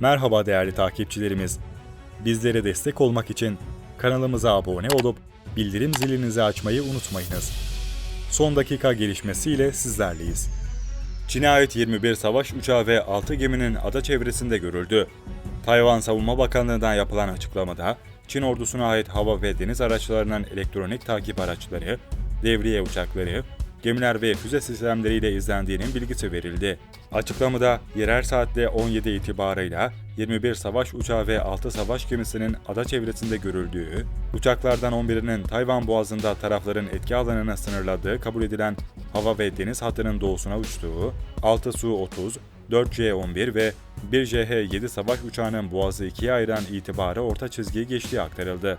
Merhaba değerli takipçilerimiz. Bizlere destek olmak için kanalımıza abone olup bildirim zilinizi açmayı unutmayınız. Son dakika gelişmesiyle sizlerleyiz. Çin'e ait 21 savaş uçağı ve 6 geminin ada çevresinde görüldü. Tayvan Savunma Bakanlığı'ndan yapılan açıklamada, Çin ordusuna ait hava ve deniz araçlarının elektronik takip araçları, devriye uçakları, gemiler ve füze sistemleriyle izlendiğinin bilgisi verildi. Açıklamada yerel saatte 17 itibarıyla 21 savaş uçağı ve 6 savaş gemisinin ada çevresinde görüldüğü, uçaklardan 11'inin Tayvan Boğazı'nda tarafların etki alanına sınırladığı kabul edilen hava ve deniz hattının doğusuna uçtuğu, 6 Su-30, 4 C-11 ve 1 JH-7 savaş uçağının Boğaz'ı ikiye ayıran itibarı orta çizgiyi geçtiği aktarıldı.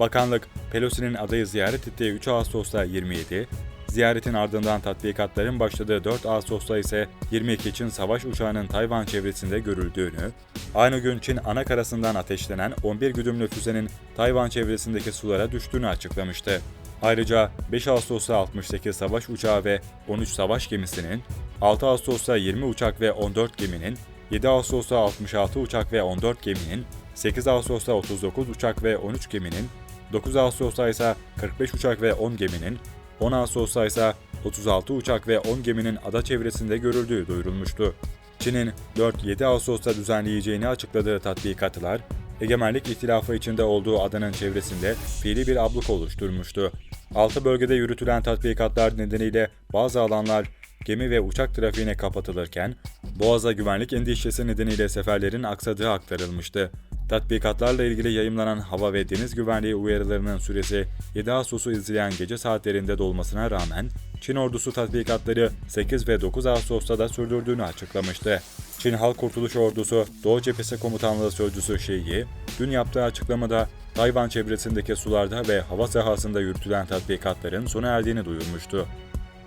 Bakanlık, Pelosi'nin adayı ziyaret ettiği 3 Ağustos'ta 27, ziyaretin ardından tatbikatların başladığı 4 Ağustos'ta ise 22 Çin savaş uçağının Tayvan çevresinde görüldüğünü, aynı gün Çin ana karasından ateşlenen 11 güdümlü füzenin Tayvan çevresindeki sulara düştüğünü açıklamıştı. Ayrıca 5 Ağustos'ta 68 savaş uçağı ve 13 savaş gemisinin, 6 Ağustos'ta 20 uçak ve 14 geminin, 7 Ağustos'ta 66 uçak ve 14 geminin, 8 Ağustos'ta 39 uçak ve 13 geminin, 9 Ağustos'ta ise 45 uçak ve 10 geminin, 10 Ağustos'ta ise 36 uçak ve 10 geminin ada çevresinde görüldüğü duyurulmuştu. Çin'in 4-7 Ağustos'ta düzenleyeceğini açıkladığı tatbikatlar, egemenlik ihtilafı içinde olduğu adanın çevresinde fiili bir abluk oluşturmuştu. Altı bölgede yürütülen tatbikatlar nedeniyle bazı alanlar gemi ve uçak trafiğine kapatılırken, Boğaz'a güvenlik endişesi nedeniyle seferlerin aksadığı aktarılmıştı. Tatbikatlarla ilgili yayımlanan hava ve deniz güvenliği uyarılarının süresi 7 Ağustos'u izleyen gece saatlerinde dolmasına rağmen Çin ordusu tatbikatları 8 ve 9 Ağustos'ta da sürdürdüğünü açıklamıştı. Çin Halk Kurtuluş Ordusu Doğu Cephesi Komutanlığı Sözcüsü Şeyi, dün yaptığı açıklamada Tayvan çevresindeki sularda ve hava sahasında yürütülen tatbikatların sona erdiğini duyurmuştu.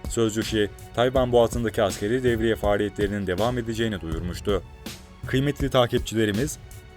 Sözcü Şi, Tayvan Boğazı'ndaki askeri devriye faaliyetlerinin devam edeceğini duyurmuştu. Kıymetli takipçilerimiz,